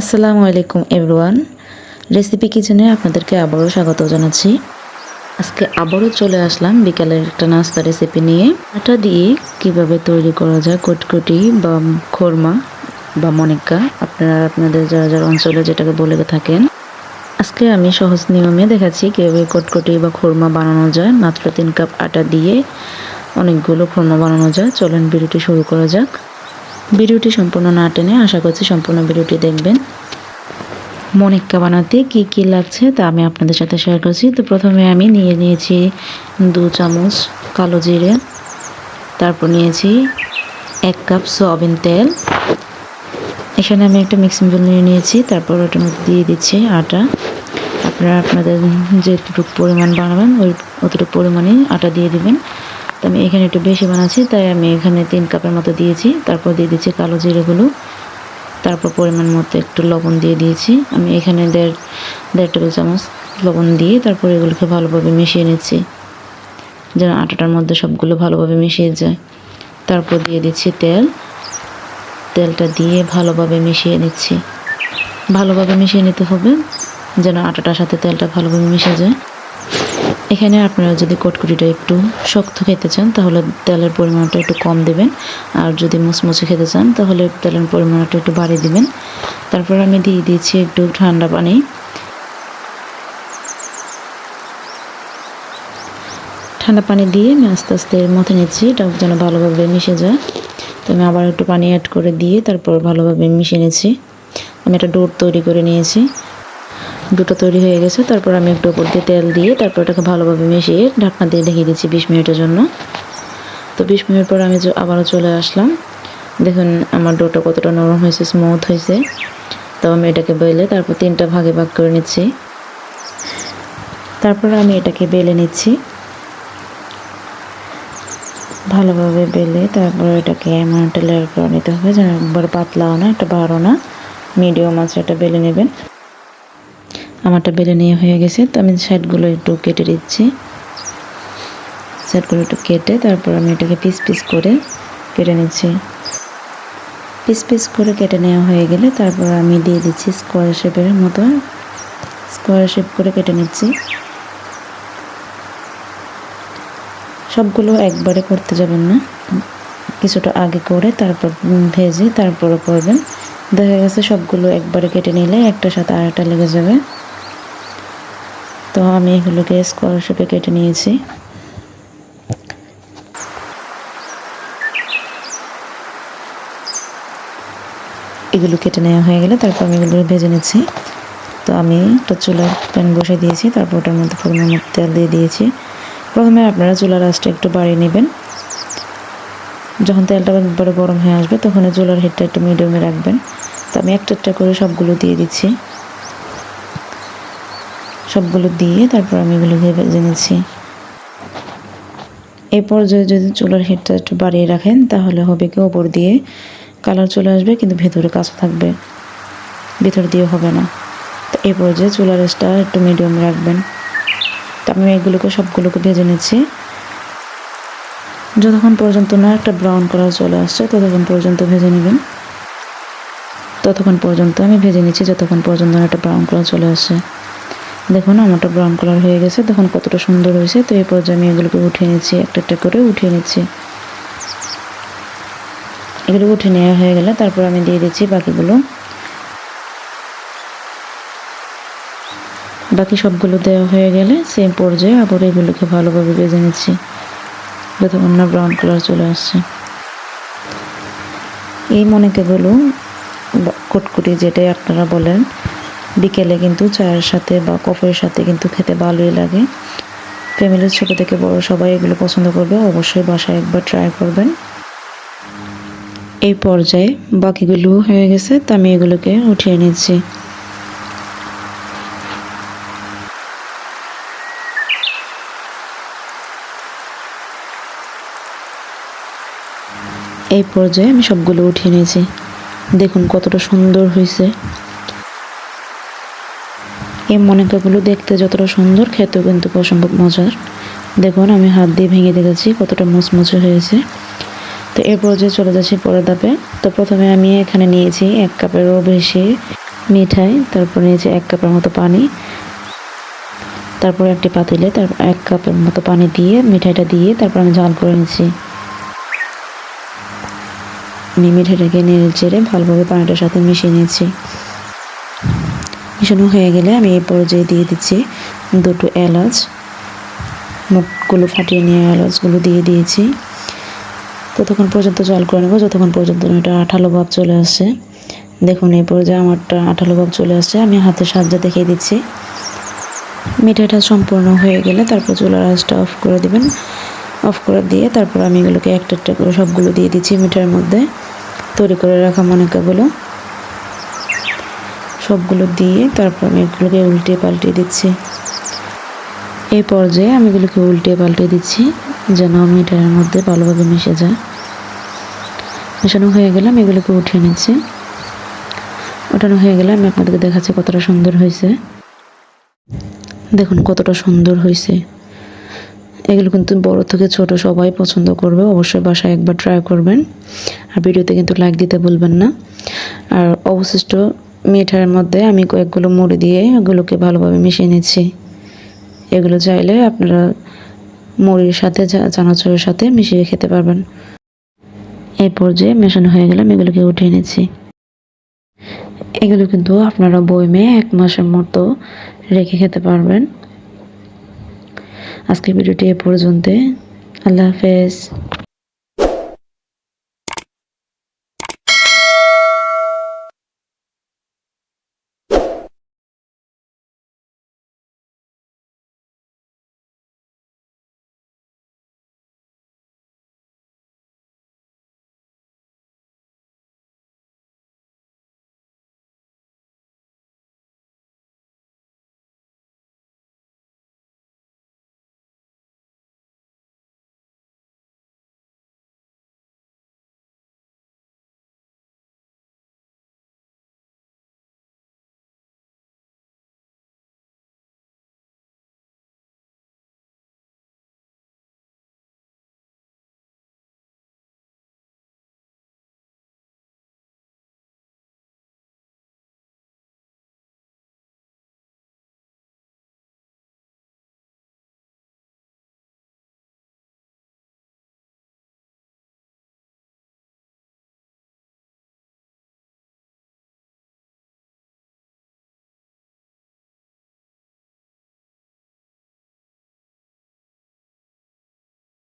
আসসালামু আলাইকুম, everyone. Recipe কিচেনে আপনাদেরকে আবারও স্বাগত জানাচ্ছি। আজকে আবারও চলে আসলাম বিকালের একটা নাস্তা রেসিপি নিয়ে। আটা দিয়ে কীভাবে তৈরি করা যায়, কটকটি বা খোরমা বা মনিকা আপনারা আপনাদের যারা যারা অঞ্চলে যেটাকে বলে থাকেন। আজকে আমি সহজ নিয়মে দেখাচ্ছি কীভাবে কটকটি বা খোরমা বানানো যায়। মাত্র তিন কাপ আটা দিয়ে অনেকগুলো খোরমা বানানো যায়। চলেন ভিডিওটি শুরু করা যাক। ভিডিওটি সম্পূর্ণ না টেনে আশা করছি সম্পূর্ণ ভিডিওটি দেখবেন। মনিক্কা বানাতে কি কি লাগছে তা আমি আপনাদের সাথে শেয়ার করছি। তো প্রথমে আমি নিয়ে নিয়েছি দু চামচ কালো জিরে, তারপর নিয়েছি এক কাপ সয়াবিন তেল। এখানে আমি একটা মিক্সিং বোল নিয়ে নিয়েছি, তারপর ওটার মধ্যে দিয়ে দিচ্ছি আটা। আপনারা আপনাদের যেটুকু পরিমাণ বানাবেন, ওই অতটুকু পরিমাণে আটা দিয়ে দিবেন। তো আমি এখানে একটু বেশি বানাচ্ছি, তাই আমি এখানে তিন কাপের মতো দিয়েছি। তারপর দিয়ে দিচ্ছি কালো জিরেগুলো তারপর পরিমাণ মতো একটু লবণ দিয়ে দিয়েছি। আমি এখানে দেড় দেড় টেবিল চামচ লবণ দিয়ে তারপর এগুলোকে ভালোভাবে মিশিয়ে নিচ্ছি, যেন আটাটার মধ্যে সবগুলো ভালোভাবে মিশিয়ে যায়। তারপর দিয়ে দিচ্ছি তেল। তেলটা দিয়ে ভালোভাবে মিশিয়ে নিচ্ছি। ভালোভাবে মিশিয়ে নিতে হবে, যেন আটাটার সাথে তেলটা ভালোভাবে মিশে যায়। এখানে আপনারা যদি কটকুটিটা একটু শক্ত খেতে চান, তাহলে তেলের পরিমাণটা একটু কম দেবেন। আর যদি মুচমুচে খেতে চান, তাহলে তেলের পরিমাণটা একটু বাড়িয়ে দিবেন। তারপর আমি দিয়ে দিয়েছি একটু ঠান্ডা পানি। ঠান্ডা পানি দিয়ে আমি আস্তে আস্তে মথে নিচ্ছি এটা যেন ভালোভাবে মিশে যায়। তো আমি আবার একটু পানি অ্যাড করে দিয়ে তারপর ভালোভাবে মিশিয়ে নিচ্ছি। আমি একটা ডোর তৈরি করে নিয়েছি। দুটো তৈরি হয়ে গেছে। তারপর আমি একটু উপর দিয়ে তেল দিয়ে তারপর এটাকে ভালোভাবে মিশিয়ে ঢাকনা দিয়ে ঢেকে দিচ্ছি বিশ মিনিটের জন্য। তো বিশ মিনিট পর আমি আবারও চলে আসলাম, দেখুন আমার ডোটা কতটা নরম হয়েছে স্মুথ হয়েছে। তো আমি এটাকে বেলে তারপর তিনটা ভাগে ভাগ করে নিচ্ছি। তারপর আমি এটাকে বেলে নিচ্ছি। ভালোভাবে বেলে তারপর এটাকে এমন একটা লেয়ার করে নিতে হবে, যেন একবার পাতলাও না, একটা বারো না। মিডিয়াম আছে, এটা বেলে নেবেন। আমারটা বেলে নিয়ে হয়ে গেছে। তো আমি সাইডগুলো একটু কেটে দিচ্ছি। সাইডগুলো একটু কেটে তারপর আমি এটাকে পিস পিস করে কেটে নিচ্ছি। পিস পিস করে কেটে নেওয়া হয়ে গেলে তারপর আমি দিয়ে দিচ্ছি স্কোয়ার শেপের মতো। স্কোয়ার শেপ করে কেটে নিচ্ছি। সবগুলো একবারে করতে যাবেন না। কিছুটা আগে করে তারপর ভেজে তারপরে করবেন। দেখা গেছে সবগুলো একবারে কেটে নিলে একটা সাথে আরেকটা লেগে যাবে। তো আমি এগুলোকে স্কোয়ার শেপে কেটে নিয়েছি। এগুলো কেটে নেওয়া হয়ে গেলে তারপর আমি এগুলো ভেজে নিচ্ছি। তো আমি একটা চুলার প্যান বসে দিয়েছি, তারপর ওটার মধ্যে পরিমাণ মতো তেল দিয়ে দিয়েছি। প্রথমে আপনারা চুলার আঁচটা একটু বাড়িয়ে নেবেন। যখন তেলটা একবারে গরম হয়ে আসবে তখন চুলার হিটটা একটু মিডিয়ামে রাখবেন। তো আমি একটা একটা করে সবগুলো দিয়ে দিচ্ছি। সবগুলো দিয়ে তারপর আমি এগুলোকে ভেজে নিচ্ছি। এই পর্যায়ে যদি চুলার হিটটা একটু বাড়িয়ে রাখেন, তাহলে হবে কি ওপর দিয়ে কালার চলে আসবে, কিন্তু ভেতরে কাঁচা থাকবে। ভেতর দিয়ে হবে না। তো এই পর্যায়ে চুলার রেসটা একটু মিডিয়াম রাখবেন। তো আমি এগুলোকে সবগুলোকে ভেজে নিচ্ছি। যতক্ষণ পর্যন্ত না একটা ব্রাউন কালার চলে আসছে, ততক্ষণ পর্যন্ত ভেজে নেবেন। ততক্ষণ পর্যন্ত আমি ভেজে নিচ্ছি, যতক্ষণ পর্যন্ত না একটা ব্রাউন কালার চলে আসছে। দেখুন, আমারটা ব্রাউন কালার হয়ে গেছে। দেখুন, কতটা সুন্দর হয়েছে। তো এই পর্যায়ে আমি এগুলোকে উঠিয়ে নিচ্ছি একটা একটা করে উঠিয়ে নিচ্ছি। এগুলো উঠে নেওয়া হয়ে গেলে তারপর আমি দিয়ে দিচ্ছি বাকিগুলো। বাকি সবগুলো দেওয়া হয়ে গেলে সেম পর্যায়ে আবার এগুলোকে ভালোভাবে ভেজে নিচ্ছি। যতক্ষণ না ব্রাউন কালার চলে আসছে। এই মনেকেগুলো কুটকুটি যেটাই আপনারা বলেন বিকেলে কিন্তু চায়ের সাথে বা কফের সাথে কিন্তু খেতে ভালোই লাগে। ফ্যামিলির ছোটো থেকে বড় সবাই এগুলো পছন্দ করবে, অবশ্যই বাসায় একবার ট্রাই করবেন। এই পর্যায়ে বাকিগুলো হয়ে গেছে, তা আমি এগুলোকে উঠিয়ে নিচ্ছি। এই পর্যায়ে আমি সবগুলো উঠিয়ে নিয়েছি। দেখুন কতটা সুন্দর হয়েছে। এই মনিকাগুলো দেখতে যতটা সুন্দর, খেতেও কিন্তু অসম্ভব মজার। দেখুন, আমি হাত দিয়ে ভেঙে দেখেছি, কতটা মুচমুচে হয়েছে। তো এর পর্যায়ে চলে যাচ্ছি পরের ধাপে। তো প্রথমে আমি এখানে নিয়েছি এক কাপেরও বেশি মিঠাই, তারপরে নিয়েছি এক কাপের মতো পানি। তারপরে একটি পাতিলে তারপর এক কাপের মতো পানি দিয়ে, মিঠাইটা দিয়ে তারপর আমি জাল করে নিয়েছি আমি মিঠাইটাকে নেড়ে চেড়ে ভালোভাবে পানিটার সাথে মিশিয়ে নিয়েছি। মিশানো হয়ে গেলে আমি এই পর্যায়ে দিয়ে দিচ্ছি দুটো এলাচ। মুখগুলো ফাটিয়ে নিয়ে এলাচগুলো দিয়ে দিয়েছি। ততক্ষণ পর্যন্ত জল করে নেব, যতক্ষণ পর্যন্ত এটা আঠালো ভাব চলে আসে। দেখুন, এই পর্যায়ে আমারটা আঠালো ভাব চলে আসছে আমি হাতের সাহায্যে দেখিয়ে দিচ্ছি। মিঠাইটা সম্পূর্ণ হয়ে গেলে তারপর চুলার আঁচটা অফ করে দিবেন। অফ করে দিয়ে তারপর আমি এগুলোকে একটা একটা করে সবগুলো দিয়ে দিচ্ছি মিঠাইয়ের মধ্যে। তৈরি করে রাখা মনিকাগুলো। সবগুলো দিয়ে তারপর আমি এগুলোকে উল্টে পাল্টে দিচ্ছি। এই পর্যায়ে আমি এগুলোকে উল্টে পাল্টে দিচ্ছি যেন মিঠাইয়ের মধ্যে ভালোভাবে মিশে যায়। মেশানো হয়ে গেলে আমি এগুলোকে উঠিয়ে নিচ্ছি। ওঠানো হয়ে গেলে আমি আপনাদেরকে দেখাচ্ছি কতটা সুন্দর হয়েছে। দেখুন কতটা সুন্দর হয়েছে। এগুলো কিন্তু বড় থেকে ছোট সবাই পছন্দ করবে, অবশ্যই বাসায় একবার ট্রাই করবেন। আর ভিডিওতে কিন্তু লাইক দিতে বলবেন না। আর অবশিষ্ট মিঠার মধ্যে আমি কয়েকগুলো মুড়ি দিয়ে এগুলোকে ভালোভাবে মিশিয়ে নিচ্ছি। এগুলো চাইলে আপনারা মুড়ির সাথে চানাচুরের সাথে মিশিয়ে খেতে পারবেন। এই পর্যায়ে মেশানো হয়ে গেলে আমি এগুলোকে উঠিয়ে নিচ্ছি। এগুলো কিন্তু আপনারা বই বইমে এক মাসের মতো রেখে খেতে পারবেন। আজকের ভিডিওটি এ পর্যন্ত আল্লাহ হাফেজ।